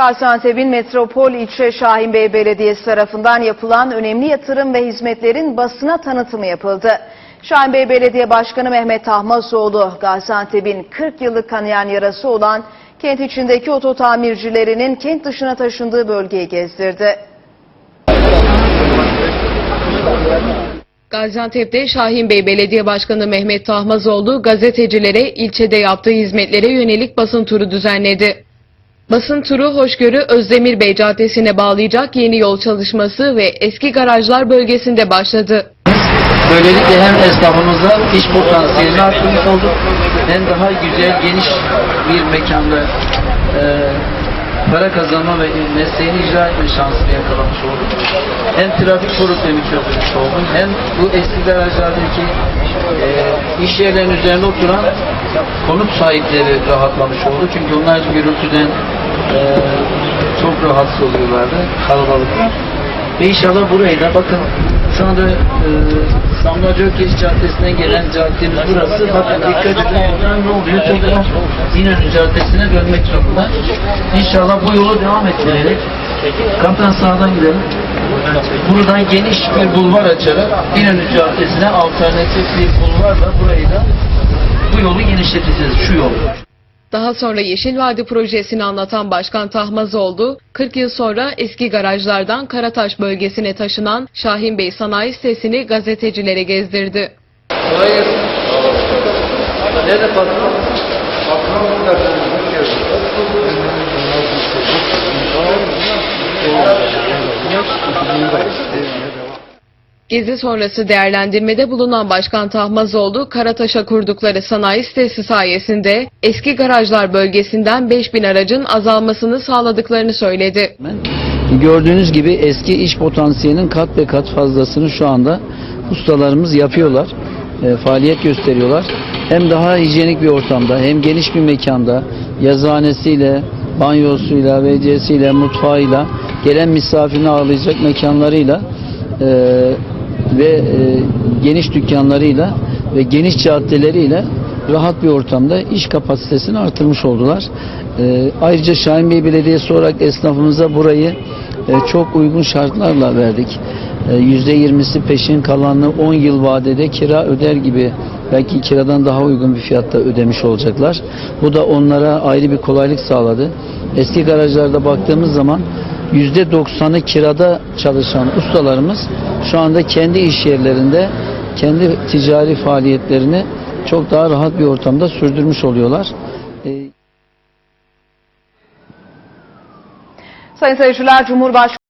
Gaziantep'in Metropol İlçe Şahinbey Belediyesi tarafından yapılan önemli yatırım ve hizmetlerin basına tanıtımı yapıldı. Şahinbey Belediye Başkanı Mehmet Tahmazoğlu, Gaziantep'in 40 yıllık kanayan yarası olan kent içindeki oto tamircilerinin kent dışına taşındığı bölgeyi gezdirdi. Gaziantep'te Şahin Bey Belediye Başkanı Mehmet Tahmazoğlu gazetecilere ilçede yaptığı hizmetlere yönelik basın turu düzenledi. Basın turu Hoşgörü Özdemir Bey Caddesi'ne bağlayacak yeni yol çalışması ve eski garajlar bölgesinde başladı. Böylelikle hem esnafımıza iş potansiyelini arttırmış olduk hem daha güzel geniş bir mekanda e, para kazanma ve mesleğini icra etme şansını yakalamış olduk. Hem trafik problemi çözmüş olduk hem bu eski garajlardaki e, iş yerlerinin üzerinde oturan konut sahipleri rahatlamış oldu. Çünkü onlar gürültüden e, çok rahatsız oluyorlardı kalabalıklar. Ve inşallah burayı da bakın şu anda e, Samlacı Ökeş Caddesi'ne gelen caddemiz burası. Bakın dikkat edin ne oluyor? Tekrar İnönü Caddesi'ne dönmek zorunda. İnşallah bu yolu devam ettirerek kaptan sağdan gidelim. Buradan geniş bir bulvar açarak İnönü Caddesi'ne alternatif bir bulvarla burayı da bu yolu genişleteceğiz. Şu yolu. Daha sonra Yeşil Vadi projesini anlatan Başkan Tahmazoğlu, 40 yıl sonra eski garajlardan Karataş bölgesine taşınan Şahin Bey Sanayi Sitesi'ni gazetecilere gezdirdi. Gelsin. Nerede patron? Gezi sonrası değerlendirmede bulunan Başkan Tahmazoğlu, Karataş'a kurdukları sanayi sitesi sayesinde eski garajlar bölgesinden 5000 aracın azalmasını sağladıklarını söyledi. Gördüğünüz gibi eski iş potansiyelinin kat ve kat fazlasını şu anda ustalarımız yapıyorlar. E, faaliyet gösteriyorlar. Hem daha hijyenik bir ortamda hem geniş bir mekanda yazıhanesiyle, banyosuyla, WC'siyle, mutfağıyla gelen misafirini ağırlayacak mekanlarıyla e, ve e, geniş dükkanlarıyla ve geniş caddeleriyle rahat bir ortamda iş kapasitesini artırmış oldular. E, ayrıca Şahin Bey Belediyesi olarak esnafımıza burayı e, çok uygun şartlarla verdik. E, %20'si peşin kalanını 10 yıl vadede kira öder gibi belki kiradan daha uygun bir fiyatta ödemiş olacaklar. Bu da onlara ayrı bir kolaylık sağladı. Eski garajlarda baktığımız zaman %90'ı kirada çalışan ustalarımız şu anda kendi iş yerlerinde kendi ticari faaliyetlerini çok daha rahat bir ortamda sürdürmüş oluyorlar. Ee, Sayın seyirciler, Cumhurbaşkanı